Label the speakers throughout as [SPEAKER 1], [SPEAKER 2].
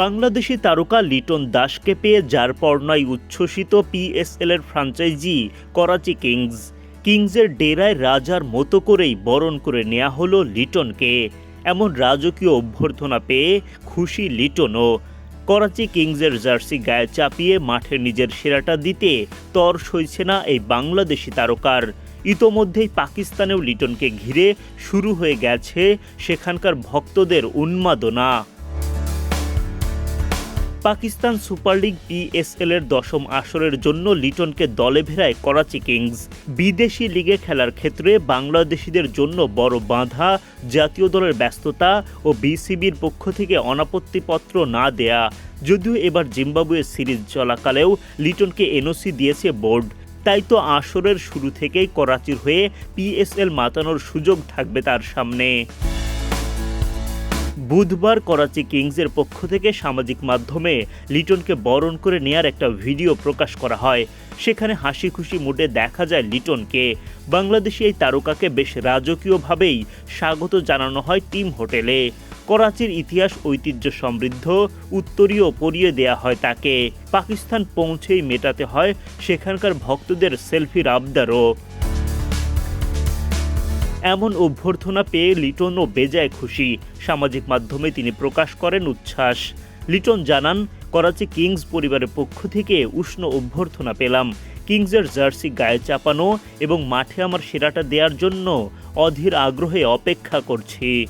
[SPEAKER 1] বাংলাদেশি তারকা লিটন দাসকে পেয়ে যার পর্ণায় উচ্ছ্বসিত পিএসএল এর ফ্রাঞ্চাইজি করাচি কিংস। কিংসের ডেরায় রাজার মতো করেই বরণ করে নেওয়া হলো লিটনকে। এমন রাজকীয় অভ্যর্থনা পেয়ে খুশি লিটনও। করাচি কিংসের জার্সি গায়ে চাপিয়ে মাঠে নিজের সেরাটা দিতে তর সইছে না এই বাংলাদেশি তারকার। ইতোমধ্যেই পাকিস্তানেও লিটনকে ঘিরে শুরু হয়ে গেছে সেখানকার ভক্তদের উন্মাদনা। পাকিস্তান সুপার লিগ পিএসএল এর দশম আসরের জন্য লিটনকে দলে ভেড়ায় করাচি কিংস। বিদেশি লিগে খেলার ক্ষেত্রে বাংলাদেশিদের জন্য বড় বাধা, জাতীয় দলের ব্যস্ততা ও বিসিবির পক্ষ থেকে অনাপত্তিপত্র না দেয়া। যদিও এবার জিম্বাবুয়ে সিরিজ চলাকালেও লিটনকে এনওসি দিয়েছে বোর্ড। তাই তো আসরের শুরু থেকেই করাচির হয়ে পিএসএল মাতানোর সুযোগ থাকবে তার সামনে। বুধবার করাচি কিংসের পক্ষ থেকে সামাজিক মাধ্যমে লিটনকে বরণ করে নেয়ার একটা ভিডিও প্রকাশ করা হয়। সেখানে হাসি খুশি মুডে দেখা যায় লিটনকে। বাংলাদেশি এই তারকাকে বেশ রাজকীয়ভাবেই স্বাগত জানানো হয় টিম হোটেলে। করাচির ইতিহাস ঐতিহ্য সমৃদ্ধ, উত্তরীয় পরিয়ে দেয়া হয় তাকে। পাকিস্তান পৌঁছেই মেটাতে হয় সেখানকার ভক্তদের সেলফির আবদারও এমন অভ্যর্থনা পেয়ে লিটনও বেজায় খুশি। সামাজিক মাধ্যমে তিনি প্রকাশ করেন উচ্ছ্বাস। লিটন জানান, করাচি কিংস পরিবারের পক্ষ থেকে উষ্ণ অভ্যর্থনা পেলাম। কিংসের জার্সি গায়ে চাপানো এবং মাঠে আমার সেরাটা দেওয়ার জন্য অধীর আগ্রহে অপেক্ষা করছি।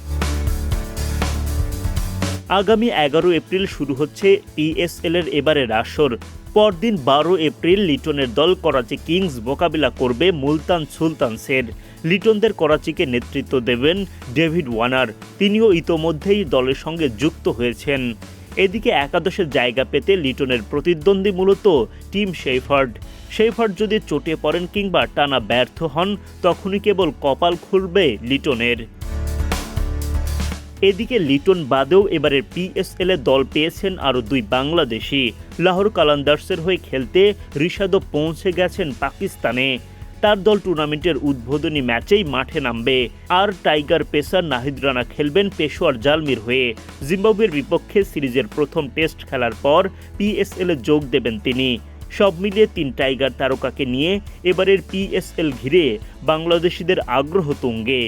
[SPEAKER 1] আগামী এগারো এপ্রিল শুরু হচ্ছে পিএসএল এর এবারের আসর। পরদিন বারো এপ্রিল লিটনের দল করাচি কিংস মোকাবিলা করবে মুলতান সুলতানসের লিটনদের করাচিকে নেতৃত্ব দেবেন ডেভিড ওয়ানার তিনিও ইতোমধ্যেই দলের সঙ্গে যুক্ত হয়েছেন। এদিকে একাদশের জায়গা পেতে লিটনের প্রতিদ্বন্দ্বী মূলত টিম শেফার্ড। শেফার্ড যদি চটে পড়েন কিংবা টানা ব্যর্থ হন, তখনই কেবল কপাল খুলবে লিটনের। এদিকে লিটন বাদেও এবারের পিএসএল দল পেয়েছেন আরও দুই বাংলাদেশি। লাহোর কালান্দার্সের হয়ে খেলতে রিশাদও পৌঁছে গেছেন পাকিস্তানে। তার দল টুর্নামেন্টের উদ্বোধনী ম্যাচেই মাঠে নামবে। আর টাইগার পেসার নাহিদ রানা খেলবেন পেশোয়ার জালমির হয়ে। জিম্বাবুয়ের বিপক্ষে সিরিজের প্রথম টেস্ট খেলার পর পিএসএল যোগ দেবেন তিনি। সব মিলিয়ে তিন টাইগার তারকাকে নিয়ে এবারের পিএসএল ঘিরে বাংলাদেশিদের আগ্রহ তুঙ্গে।